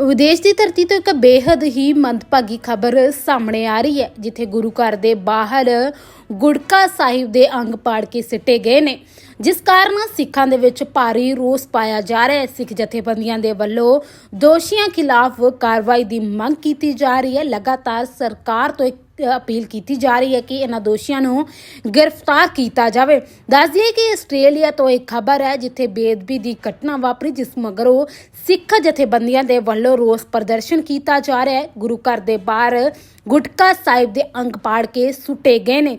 ਵਿਦੇਸ਼ ਦੀ ਧਰਤੀ ਤੋਂ ਇੱਕ ਬੇहद ਹੀ ਮੰਦਭਾਗੀ ਖਬਰ ਸਾਹਮਣੇ ਆ ਰਹੀ ਹੈ, ਜਿੱਥੇ ਗੁਰੂ ਘਰ ਦੇ ਬਾਹਰ ਗੁੜਕਾ ਸਾਹਿਬ ਦੇ ਅੰਗ ਪਾੜ ਕੇ ਸਿੱਟੇ ਗਏ ਨੇ, ਜਿਸ ਕਾਰਨ ਸਿੱਖਾਂ ਦੇ ਵਿੱਚ ਭਾਰੀ ਰੋਸ ਪਾਇਆ ਜਾ ਰਿਹਾ ਹੈ। ਸਿੱਖ ਜਥੇਬੰਦੀਆਂ ਦੇ ਵੱਲੋਂ ਦੋਸ਼ੀਆਂ ਖਿਲਾਫ ਕਾਰਵਾਈ ਦੀ ਮੰਗ ਕੀਤੀ ਜਾ ਰਹੀ ਹੈ। ਲਗਾਤਾਰ ਸਰਕਾਰ ਤੋਂ ਅਪੀਲ ਕੀਤੀ ਜਾ ਰਹੀ ਹੈ ਕਿ ਇਹਨਾਂ ਦੋਸ਼ੀਆਂ ਨੂੰ ਗ੍ਰਿਫਤਾਰ ਕੀਤਾ ਜਾਵੇ। ਦੱਸ ਦਈਏ ਕਿ ਆਸਟ੍ਰੇਲੀਆ ਤੋਂ ਇੱਕ ਖਬਰ ਹੈ, ਜਿੱਥੇ ਬੇਦਬੀ ਦੀ ਘਟਨਾ ਵਾਪਰੀ, ਜਿਸ ਮਗਰੋਂ ਸਿੱਖ ਜਥੇਬੰਦੀਆਂ ਦੇ ਵੱਲੋਂ ਰੋਸ ਪ੍ਰਦਰਸ਼ਨ ਕੀਤਾ ਜਾ ਰਿਹਾ ਹੈ। ਗੁਰੂ ਘਰ ਦੇ ਬਾਹਰ ਗੁਟਕਾ ਸਾਹਿਬ ਦੇ ਅੰਗ ਪਾੜ ਕੇ ਸੁੱਟੇ ਗਏ ਨੇ।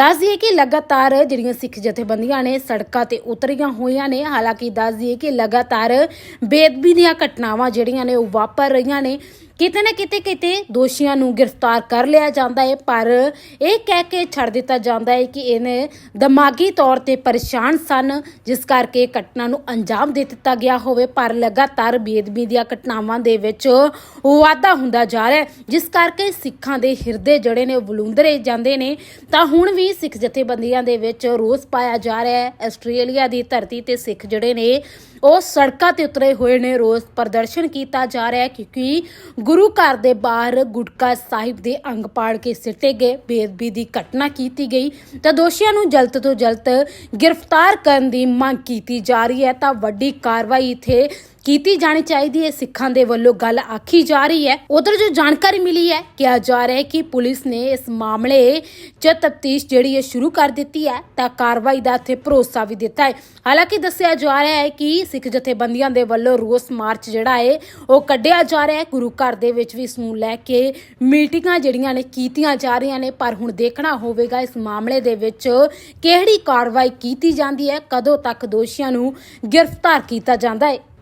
ਦੱਸ ਦਈਏ ਕਿ ਲਗਾਤਾਰ ਜਿਹੜੀਆਂ ਸਿੱਖ ਜਥੇਬੰਦੀਆਂ ਨੇ ਸੜਕਾਂ ਤੇ ਉਤਰੀਆਂ ਹੋਈਆਂ ਨੇ, ਹਾਲਾਂਕਿ ਦੱਸ ਦਈਏ ਕਿ ਲਗਾਤਾਰ ਬੇਦਬੀ ਦੀਆਂ ਘਟਨਾਵਾਂ ਜਿਹੜੀਆਂ ਨੇ ਉਹ ਵਾਪਰ ਰਹੀਆਂ ਨੇ। ਕਿਤੇ ਨਾ ਕਿਤੇ ਕਿਤੇ ਦੋਸ਼ੀਆਂ ਨੂੰ ਗ੍ਰਿਫਤਾਰ ਕਰ ਲਿਆ ਜਾਂਦਾ ਹੈ ਪਰ ਇਹ ਕਹਿ ਕੇ ਛੱਡ ਦਿੱਤਾ ਜਾਂਦਾ ਹੈ ਕਿ ਇਹਨੇ ਦਿਮਾਗੀ ਤੌਰ ਤੇ ਪਰੇਸ਼ਾਨ ਸਨ, ਜਿਸ ਕਰਕੇ ਘਟਨਾ ਨੂੰ ਅੰਜਾਮ ਦੇ ਦਿੱਤਾ ਗਿਆ ਹੋਵੇ। ਪਰ ਲਗਾਤਾਰ ਬੇਦਬੀ ਦੀਆਂ ਘਟਨਾਵਾਂ ਦੇ ਵਿੱਚ ਵਾਧਾ ਹੁੰਦਾ ਜਾ ਰਿਹਾ ਹੈ ਜਿਸ ਕਰਕੇ ਸਿੱਖਾਂ ਦੇ ਹਿਰਦੇ ਜਿਹੜੇ ਨੇ ਉਹ ਬਲੂੰਦਰੇ ਜਾਂਦੇ ਨੇ। ਤਾਂ ਹੁਣ ਵੀ ਸਿੱਖ ਜਥੇਬੰਦੀਆਂ ਦੇ ਵਿੱਚ ਰੋਸ ਪਾਇਆ ਜਾ ਰਿਹਾ ਹੈ। ਆਸਟ੍ਰੇਲੀਆ ਦੀ ਧਰਤੀ ਤੇ ਸਿੱਖ ਜਿਹੜੇ ਨੇ, ਉਹ ਸੜਕਾਂ ਤੇ ਉਤਰੇ ਹੋਏ ਨੇ। ਰੋਸ ਪ੍ਰਦਰਸ਼ਨ ਕੀਤਾ ਜਾ ਰਿਹਾ ਹੈ ਕਿਉਂਕਿ ਗੁਰੂ ਘਰ ਦੇ ਬਾਹਰ ਗੁਟਕਾ ਸਾਹਿਬ ਦੇ ਅੰਗ ਪਾੜ ਕੇ ਸਿੱਟੇ ਗਏ। ਬੇਅਦਬੀ ਦੀ ਘਟਨਾ ਕੀਤੀ ਗਈ। ਤਾਂ ਦੋਸ਼ੀਆਂ ਨੂੰ ਜਲਦ ਤੋਂ ਜਲਦ ਗ੍ਰਿਫਤਾਰ ਕਰਨ ਦੀ ਮੰਗ ਕੀਤੀ ਜਾ ਰਹੀ ਹੈ। ਤਾਂ ਵੱਡੀ ਕਾਰਵਾਈ ਇੱਥੇ ਕੀਤੀ ਜਾਣੀ ਚਾਹੀਦੀ ਹੈ। ਸਿੱਖਾਂ ਦੇ ਵੱਲੋਂ ਗੱਲ ਆਖੀ ਜਾ ਰਹੀ ਹੈ। ਉਧਰ ਜੋ ਜਾਣਕਾਰੀ ਮਿਲੀ ਹੈ, ਕਿਹਾ ਜਾ ਰਿਹਾ ਹੈ ਕਿ ਪੁਲਿਸ ਨੇ ਇਸ ਮਾਮਲੇ 'ਚ ਤਫਤੀਸ਼ ਜਿਹੜੀ ਹੈ ਸ਼ੁਰੂ ਕਰ ਦਿੱਤੀ ਹੈ, ਤਾਂ ਕਾਰਵਾਈ ਦਾ ਇੱਥੇ ਭਰੋਸਾ ਵੀ ਦਿੱਤਾ ਹੈ। ਹਾਲਾਂਕਿ ਦੱਸਿਆ ਜਾ ਰਿਹਾ ਹੈ ਕਿ ਸਿੱਖ ਜਥੇਬੰਦੀਆਂ ਦੇ ਵੱਲੋਂ ਰੋਸ ਮਾਰਚ ਜਿਹੜਾ ਹੈ, ਉਹ ਕੱਢਿਆ ਜਾ ਰਿਹਾ ਹੈ। ਗੁਰੂ ਘਰ ਦੇ ਵਿੱਚ ਵੀ ਇਸ ਨੂੰ ਲੈ ਕੇ ਮੀਟਿੰਗਾਂ ਜਿਹੜੀਆਂ ਨੇ ਕੀਤੀਆਂ ਜਾ ਰਹੀਆਂ ਨੇ, ਪਰ ਹੁਣ ਦੇਖਣਾ ਹੋਵੇਗਾ ਇਸ ਮਾਮਲੇ ਦੇ ਵਿੱਚ ਕਿਹੜੀ ਕਾਰਵਾਈ ਕੀਤੀ ਜਾਂਦੀ ਹੈ, ਕਦੋਂ ਤੱਕ ਦੋਸ਼ੀਆਂ ਨੂੰ ਗ੍ਰਿਫਤਾਰ ਕੀਤਾ ਜਾਂਦਾ ਹੈ।